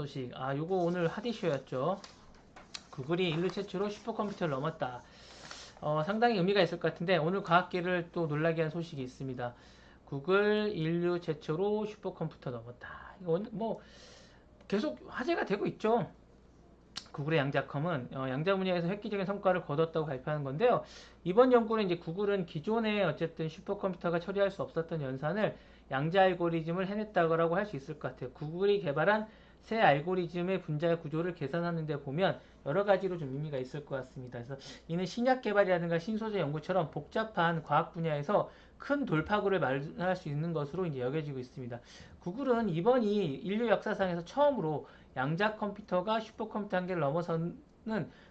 소식. 아, 요거 오늘 핫이슈였죠. 구글이 인류 최초로 슈퍼컴퓨터를 넘었다. 어, 상당히 의미가 있을 것 같은데 오늘 과학계를 또 놀라게 한 소식이 있습니다. 구글 인류 최초로 슈퍼컴퓨터 넘었다. 이거 뭐 계속 화제가 되고 있죠. 구글의 양자컴은 어, 양자 분야에서 획기적인 성과를 거뒀다고 발표하는 건데요. 이번 연구는 이제 구글은 기존에 어쨌든 슈퍼컴퓨터가 처리할 수 없었던 연산을 양자 알고리즘을 해냈다고 할 수 있을 것 같아요. 구글이 개발한 새 알고리즘의 분자 구조를 계산하는 데 보면 여러 가지로 좀 의미가 있을 것 같습니다. 그래서 이는 신약 개발이라든가 신소재 연구처럼 복잡한 과학 분야에서 큰 돌파구를 마련할 수 있는 것으로 이제 여겨지고 있습니다. 구글은 이번이 인류 역사상에서 처음으로 양자 컴퓨터가 슈퍼컴퓨터 한계를 넘어서는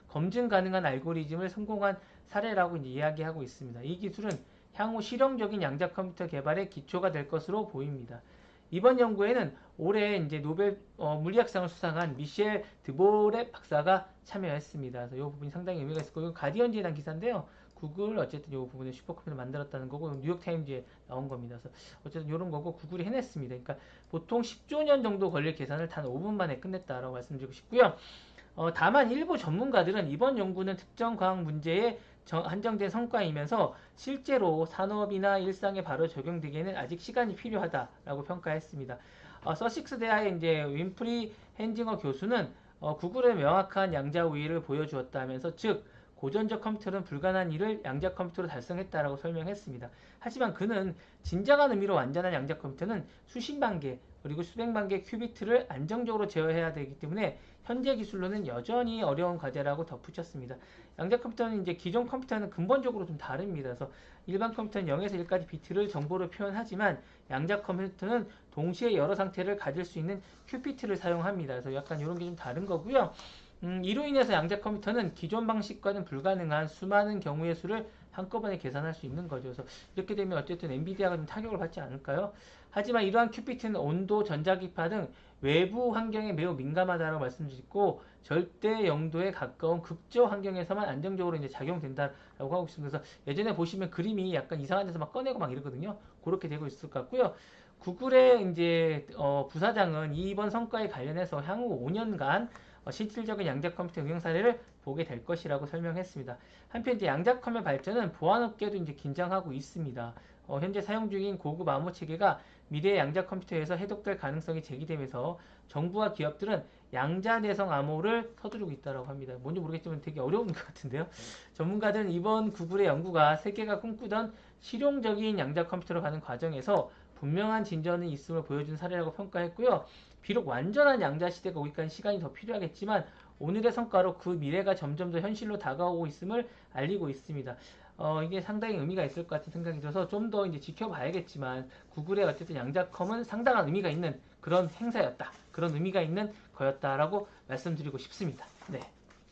검증 가능한 알고리즘을 성공한 사례라고 이제 이야기하고 있습니다. 이 기술은 향후 실용적인 양자 컴퓨터 개발의 기초가 될 것으로 보입니다. 이번 연구에는 올해 이제 노벨 어, 물리학상을 수상한 미셸 드보레 박사가 참여했습니다. 그래서 이 부분이 상당히 의미가 있을 거고 가디언지에 난 기사인데요. 구글 어쨌든 이 부분에 슈퍼컴퓨터를 만들었다는 거고 뉴욕타임즈에 나온 겁니다. 그래서 어쨌든 이런 거고 구글이 해냈습니다. 그러니까 보통 10조 년 정도 걸릴 계산을 단 5분 만에 끝냈다라고 말씀드리고 싶고요. 어, 다만 일부 전문가들은 이번 연구는 특정 과학 문제에 한정된 성과이면서 실제로 산업이나 일상에 바로 적용되기에는 아직 시간이 필요하다라고 평가했습니다. 어, 서식스 대학의 이제 윈프리 헨징어 교수는 어, 구글의 명확한 양자 우위를 보여주었다면서 즉 고전적 컴퓨터는 불가능한 일을 양자 컴퓨터로 달성했다라고 설명했습니다. 하지만 그는 진정한 의미로 완전한 양자 컴퓨터는 수십만 개 그리고 수백만 개 큐비트를 안정적으로 제어해야 되기 때문에 현재 기술로는 여전히 어려운 과제라고 덧붙였습니다. 양자 컴퓨터는 이제 기존 컴퓨터는 근본적으로 좀 다릅니다. 그래서 일반 컴퓨터는 0에서 1까지 비트를 정보로 표현하지만 양자 컴퓨터는 동시에 여러 상태를 가질 수 있는 큐피트를 사용합니다. 그래서 약간 이런 게 좀 다른 거고요. 음, 이로 인해서 양자 컴퓨터는 기존 방식과는 불가능한 수많은 경우의 수를 한꺼번에 계산할 수 있는 거죠. 그래서 이렇게 되면 어쨌든 엔비디아가 좀 타격을 받지 않을까요? 하지만 이러한 큐피트는 온도, 전자기파 등 외부 환경에 매우 민감하다고 말씀드리고 절대 영도에 가까운 극저 환경에서만 안정적으로 이제 작용된다라고 하고 있습니다. 그래서 예전에 보시면 그림이 약간 이상한 데서 막 꺼내고 막 이러거든요. 그렇게 되고 있을 것 같고요. 구글의 이제 어, 부사장은 이번 성과에 관련해서 향후 5년간 어, 실질적인 양자 컴퓨터 응용 사례를 보게 될 것이라고 설명했습니다. 한편 이제 양자 컴의 발전은 보안업계도 이제 긴장하고 있습니다. 어, 현재 사용 중인 고급 암호 체계가 미래의 양자 컴퓨터에서 해독될 가능성이 제기되면서 정부와 기업들은 양자 내성 암호를 서두르고 있다고 합니다. 뭔지 모르겠지만 되게 어려운 것 같은데요. 전문가들은 이번 구글의 연구가 세계가 꿈꾸던 실용적인 양자 컴퓨터로 가는 과정에서 분명한 진전이 있음을 보여준 사례라고 평가했고요. 비록 완전한 양자 시대가 오기까지 시간이 더 필요하겠지만 오늘의 성과로 그 미래가 점점 더 현실로 다가오고 있음을 알리고 있습니다. 어, 이게 상당히 의미가 있을 것 같은 생각이 들어서 좀 더 이제 지켜봐야겠지만 구글의 어쨌든 양자컴은 상당한 의미가 있는 그런 행사였다. 그런 의미가 있는 거였다라고 말씀드리고 싶습니다. 네.